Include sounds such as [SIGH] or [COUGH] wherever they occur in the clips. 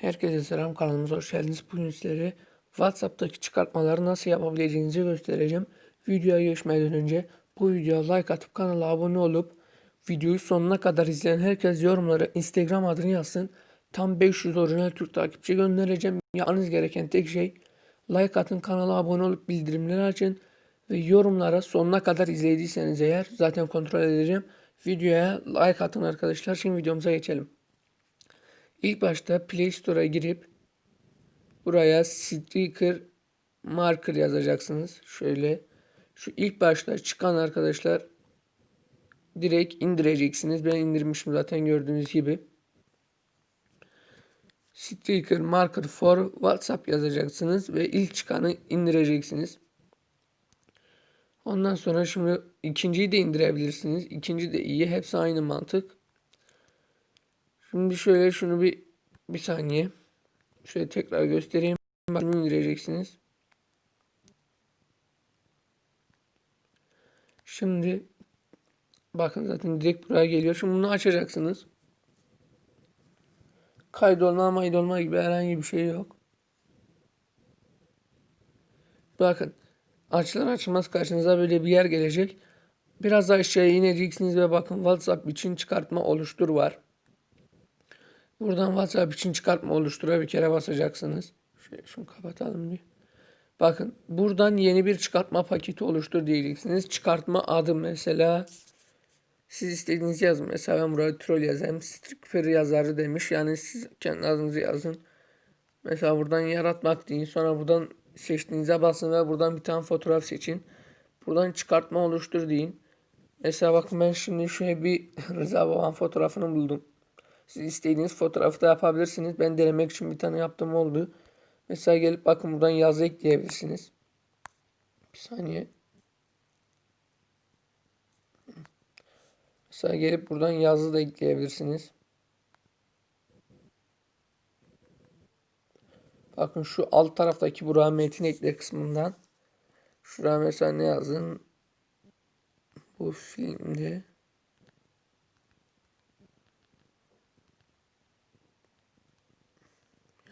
Herkese selam kanalımıza hoş geldiniz. Bugün sizlere WhatsApp'taki çıkartmaları nasıl yapabileceğinizi göstereceğim. Videoya geçmeden önce bu videoya like atıp kanala abone olup videoyu sonuna kadar izleyen herkes yorumlara Instagram adını yazsın. Tam 500 orijinal Türk takipçi göndereceğim. Yapmanız gereken tek şey like atın kanala abone olup bildirimleri açın ve yorumlara sonuna kadar izlediyseniz eğer zaten kontrol edeceğim. Videoya like atın arkadaşlar. Şimdi videomuza geçelim. İlk başta Play Store'a girip buraya sticker marker yazacaksınız. Şöyle şu ilk başta çıkan arkadaşlar direkt indireceksiniz. Ben indirmişim zaten gördüğünüz gibi. Sticker marker for WhatsApp yazacaksınız ve ilk çıkanı indireceksiniz. Ondan sonra şimdi ikinciyi de indirebilirsiniz. İkinci de iyi. Hepsi aynı mantık. Şimdi şöyle şunu bir bir saniye. Şöyle tekrar göstereyim. Bunu indireceksiniz. Şimdi bakın zaten direkt buraya geliyor. Şimdi bunu açacaksınız. Kaydolma maydolma gibi herhangi bir şey yok. Bakın açılan açılmaz karşınıza böyle bir yer gelecek. Biraz aşağıya ineceksiniz ve bakın WhatsApp için çıkartma oluştur var. Buradan WhatsApp için çıkartma oluştura bir kere basacaksınız. Şöyle şunu kapatalım bir. Bakın buradan yeni bir çıkartma paketi oluştur diyeceksiniz. Çıkartma adı mesela siz istediğinizi yazın. Mesela ben buraya troll yazayım. Stripper yazarı demiş. Yani siz kendi adınızı yazın. Mesela buradan yaratmak deyin. Sonra buradan seçtiğinize basın ve buradan bir tane fotoğraf seçin. Buradan çıkartma oluştur deyin. Mesela bakın ben şimdi şöyle bir [LAUGHS] Rıza Babam fotoğrafını buldum. Siz istediğiniz fotoğrafı da yapabilirsiniz. Ben denemek için bir tane yaptım oldu. Mesela gelip bakın buradan yazı ekleyebilirsiniz. Bir saniye. Mesela gelip buradan yazı da ekleyebilirsiniz. Bakın şu alt taraftaki buraya metin ekle kısmından. Şuraya mesela ne yazın? Bu filmde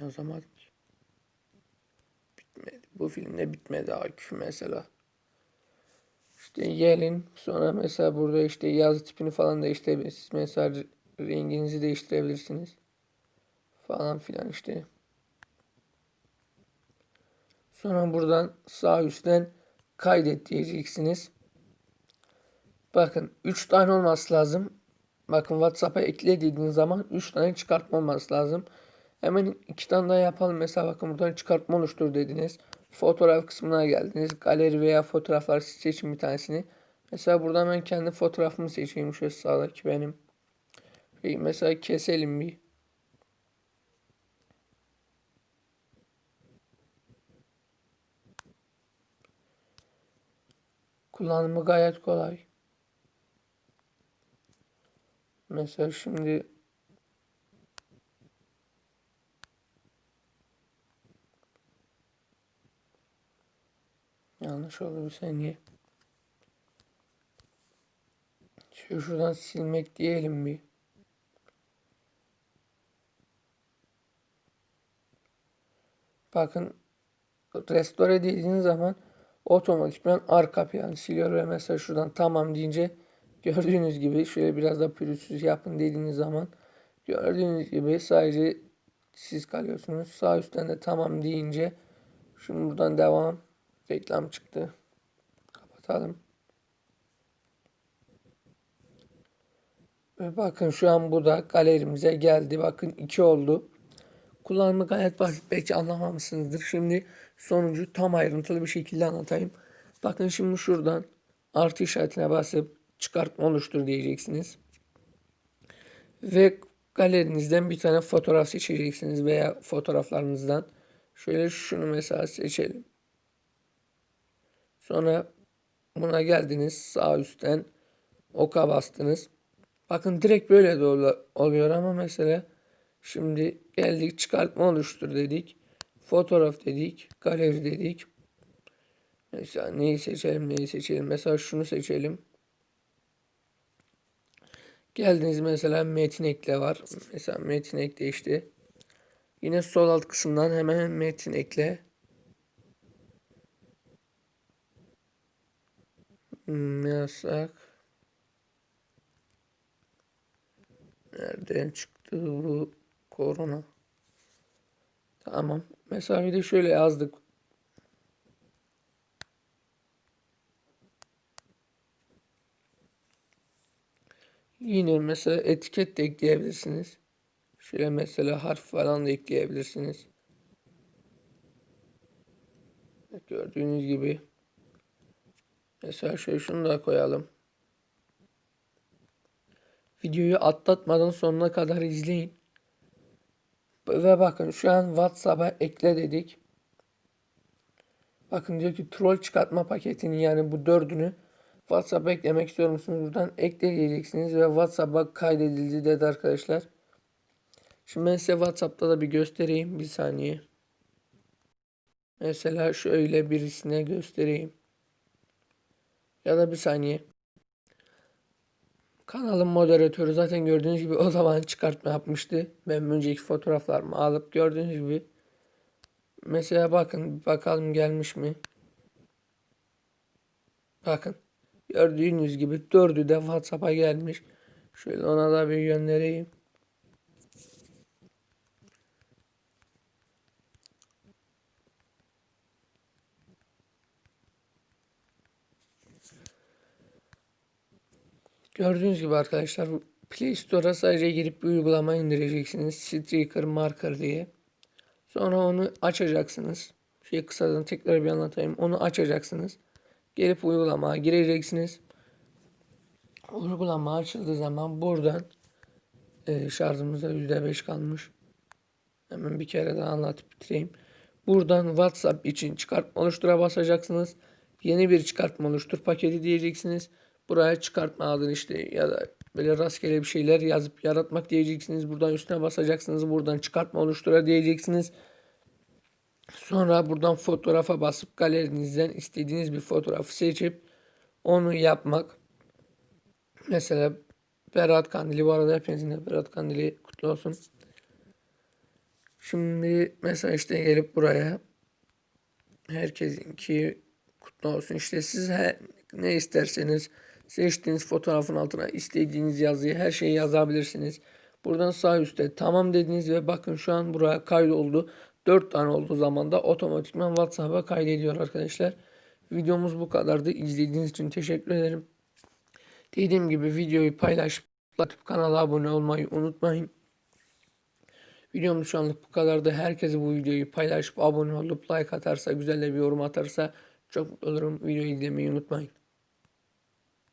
Yazamadım ki. Bitmedi. Bu filmde bitmedi akü mesela. İşte gelin sonra mesela burada işte yazı tipini falan değiştirebilirsiniz. Mesela renginizi değiştirebilirsiniz. Falan filan işte. Sonra buradan sağ üstten kaydet diyeceksiniz. Bakın 3 tane olması lazım. Bakın WhatsApp'a ekle dediğiniz zaman 3 tane çıkartma olması lazım. Hemen iki tane daha yapalım. Mesela bakın buradan çıkartma oluştur dediniz. Fotoğraf kısmına geldiniz. Galeri veya fotoğraflar seçin bir tanesini. Mesela buradan ben kendi fotoğrafımı seçeyim. Şu sağdaki benim. Mesela keselim bir. Kullanımı gayet kolay. Mesela şimdi Yanlış oldu bir saniye. Şöyle şuradan silmek diyelim bir. Bakın restore dediğiniz zaman otomatikman arka planı siliyor ve mesela şuradan tamam deyince gördüğünüz gibi şöyle biraz da pürüzsüz yapın dediğiniz zaman gördüğünüz gibi sadece siz kalıyorsunuz. Sağ üstten de tamam deyince şimdi buradan devam Reklam çıktı. Kapatalım. Ve bakın şu an bu da galerimize geldi. Bakın iki oldu. Kullanımı gayet basit. Belki anlamamışsınızdır. Şimdi sonucu tam ayrıntılı bir şekilde anlatayım. Bakın şimdi şuradan artı işaretine basıp çıkartma oluştur diyeceksiniz. Ve galerinizden bir tane fotoğraf seçeceksiniz veya fotoğraflarınızdan. Şöyle şunu mesela seçelim. Sonra buna geldiniz sağ üstten oka bastınız. Bakın direkt böyle de oluyor ama mesela şimdi geldik çıkartma oluştur dedik. Fotoğraf dedik. Galeri dedik. Mesela neyi seçelim neyi seçelim. Mesela şunu seçelim. Geldiniz mesela metin ekle var. Mesela metin ekle işte. Yine sol alt kısımdan hemen metin ekle. Yasak. Nereden çıktı bu korona? Tamam. Bir de şöyle yazdık. Yine mesela etiket de ekleyebilirsiniz. Şöyle mesela harf falan da ekleyebilirsiniz. Gördüğünüz gibi. Mesela şöyle şunu da koyalım. Videoyu atlatmadan sonuna kadar izleyin. Ve bakın şu an WhatsApp'a ekle dedik. Bakın diyor ki troll çıkartma paketini yani bu dördünü WhatsApp'a eklemek istiyor musunuz? Buradan ekle diyeceksiniz ve WhatsApp'a kaydedildi dedi arkadaşlar. Şimdi ben size WhatsApp'ta da bir göstereyim. Bir saniye. Mesela şöyle birisine göstereyim. Ya da bir saniye. Kanalın moderatörü zaten gördüğünüz gibi o zaman çıkartma yapmıştı. Ben önceki fotoğraflarımı alıp gördüğünüz gibi. Mesela bakın bakalım gelmiş mi? Bakın. Gördüğünüz gibi dördü de WhatsApp'a gelmiş. Şöyle ona da bir göndereyim. Gördüğünüz gibi arkadaşlar Play Store'a sadece girip bir uygulama indireceksiniz. Streaker Marker diye. Sonra onu açacaksınız. Şey kısadan tekrar bir anlatayım. Onu açacaksınız. Gelip uygulamaya gireceksiniz. Uygulama açıldığı zaman buradan e, şarjımızda %5 kalmış. Hemen bir kere daha anlatıp bitireyim. Buradan WhatsApp için çıkartma oluştura basacaksınız. Yeni bir çıkartma oluştur paketi diyeceksiniz. Buraya çıkartma adını işte ya da böyle rastgele bir şeyler yazıp yaratmak diyeceksiniz. Buradan üstüne basacaksınız. Buradan çıkartma oluştura diyeceksiniz. Sonra buradan fotoğrafa basıp galerinizden istediğiniz bir fotoğrafı seçip onu yapmak. Mesela Berat Kandili bu arada hepinizin de Berat Kandili kutlu olsun. Şimdi mesela işte gelip buraya herkesinki kutlu olsun. İşte siz he, ne isterseniz seçtiğiniz fotoğrafın altına istediğiniz yazıyı her şeyi yazabilirsiniz. Buradan sağ üstte tamam dediniz ve bakın şu an buraya kaydoldu. 4 tane olduğu zaman da otomatikman WhatsApp'a kaydediyor arkadaşlar. Videomuz bu kadardı. İzlediğiniz için teşekkür ederim. Dediğim gibi videoyu paylaşıp kanala abone olmayı unutmayın. Videomuz şu anlık bu kadardı. Herkese bu videoyu paylaşıp abone olup like atarsa, güzel bir yorum atarsa çok mutlu olurum. Videoyu izlemeyi unutmayın.